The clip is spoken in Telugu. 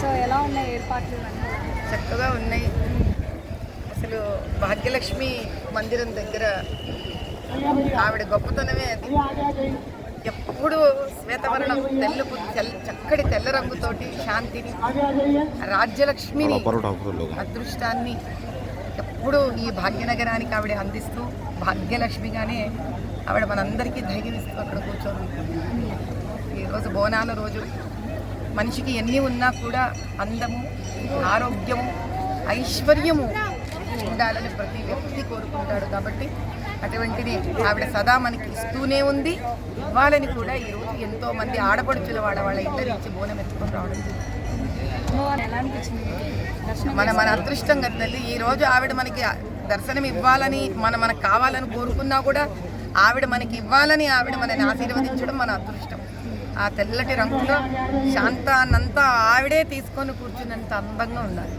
సో ఎలా ఉన్నాయి ఏర్పాట్లు? చక్కగా ఉన్నాయి అసలు భాగ్యలక్ష్మి మందిరం దగ్గర ఆవిడ గొప్పతనమే అది ఎప్పుడు శ్వేతవర్ణం తెల్లుపు తెల్ చక్కటి తెల్ల రంగుతోటి శాంతిని రాజ్యలక్ష్మిని అదృష్టాన్ని ఎప్పుడు ఈ భాగ్యనగరానికి ఆవిడ అందిస్తూ భాగ్యలక్ష్మిగానే ఆవిడ మనందరికీ ధైర్యం ఇస్తూ అక్కడ కూర్చొని ఉంటుంది. ఈరోజు బోనాల రోజు మనిషికి ఎన్ని ఉన్నా కూడా అందము ఆరోగ్యము ఐశ్వర్యము ఉండాలని ప్రతి వ్యక్తి కోరుకుంటాడు కాబట్టి అటువంటిది ఆవిడ సదా మనకి ఇస్తూనే ఉంది. ఇవ్వాలని కూడా ఈరోజు ఎంతో మంది ఆడపడుచుల వాడ వాళ్ళ ఇద్దరు ఇచ్చి బోనం ఎత్తుకొని రావడం మన మన అదృష్టం కదా ఈ రోజు ఆవిడ మనకి దర్శనం ఇవ్వాలని మన మనకు కావాలని కోరుకున్నా కూడా ఆవిడ మనకి ఇవ్వాలని ఆవిడ మనని ఆశీర్వదించడం మన అదృష్టం. ఆ తెల్లటి రంగులో శాంతానంతా ఆవిడే తీసుకొని కూర్చున్నంత అందంగా ఉండాలి.